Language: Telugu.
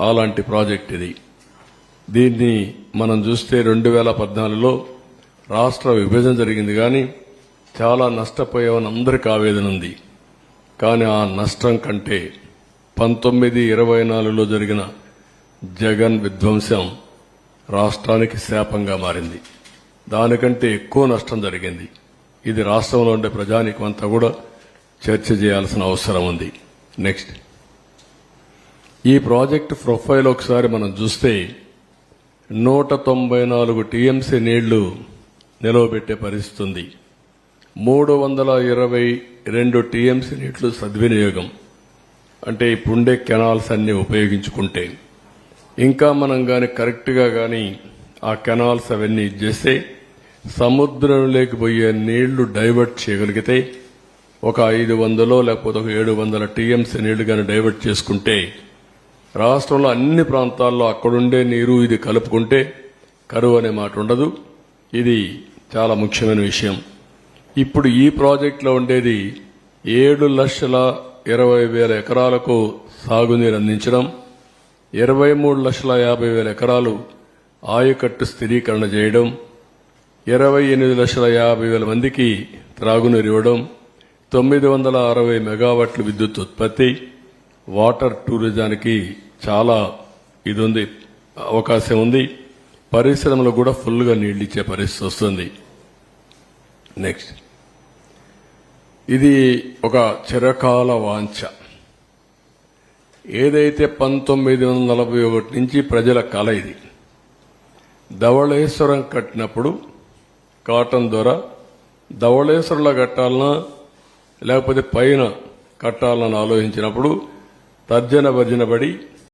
అలాంటి ప్రాజెక్ట్ ఇది. దీన్ని మనం చూస్తే రెండు వేల పద్నాలుగులో రాష్ట్ర విభజన జరిగింది కానీ చాలా నష్టపోయామని అందరికీ ఆవేదన ఉంది. కానీ ఆ నష్టం కంటే పంతొమ్మిది ఇరవై నాలుగులో జరిగిన జగన్ విధ్వంసం రాష్ట్రానికి శాపంగా మారింది. దానికంటే ఎక్కువ నష్టం జరిగింది. ఇది రాష్ట్రంలో ఉండే ప్రజానికమంతా కూడా చర్చ చేయాల్సిన అవసరం ఉంది. నెక్స్ట్. ఈ ప్రాజెక్టు ప్రొఫైల్ ఒకసారి మనం చూస్తే నూట తొంభై నాలుగు టీఎంసీ నీళ్ళు నిలవబెట్టే పరిస్థితి ఉంది మూడు వందల ఇరవై రెండు టీఎంసీ నీళ్ళు సద్వినియోగం. అంటే ఇప్పుడుండే కెనాల్స్ అన్ని ఉపయోగించుకుంటే. ఇంకా మనం కానీ కరెక్ట్గా కానీ ఆ కెనాల్స్ అవన్నీ చేస్తే సముద్రంలోకి పోయే నీళ్ళు డైవర్ట్ చేయగలిగితే ఒక ఐదు వందలో లేకపోతే ఒక ఏడు వందల టీఎంసీ నీళ్ళు కానీ డైవర్ట్ చేసుకుంటే రాష్ట్రంలో అన్ని ప్రాంతాల్లో అక్కడుండే నీరు ఇది కలుపుకుంటే కరువు అనే మాట ఉండదు. ఇది చాలా ముఖ్యమైన విషయం. ఇప్పుడు ఈ ప్రాజెక్టులో ఉండేది ఏడు లక్షల ఇరవై వేల ఎకరాలకు సాగునీరు అందించడం ఇరవై మూడు లక్షల యాభై వేల ఎకరాలు ఆయకట్టు స్థిరీకరణ చేయడం ఇరవై ఎనిమిది లక్షల యాభై వేల మందికి త్రాగునీరు ఇవ్వడం తొమ్మిది వందల అరవై మెగావాట్ల విద్యుత్ ఉత్పత్తి వాటర్ టూరిజానికి చాలా ఇది ఉంది అవకాశం ఉంది. పరిశ్రమలు కూడా ఫుల్గా నీళ్ళు ఇచ్చే పరిస్థితి వస్తుంది. నెక్స్ట్ ఇది ఒక చిరకాల వాంఛ. ఏదైతే పంతొమ్మిది వందల నలభై ఒకటి నుంచి ప్రజల కళ ఇది ధవళేశ్వరం కట్టినప్పుడు కాటన్ ద్వారా ధవళేశ్వరంలో కట్టాలన్నా లేకపోతే పైన కట్టాలని ఆలోచించినప్పుడు తర్జన భజనబడి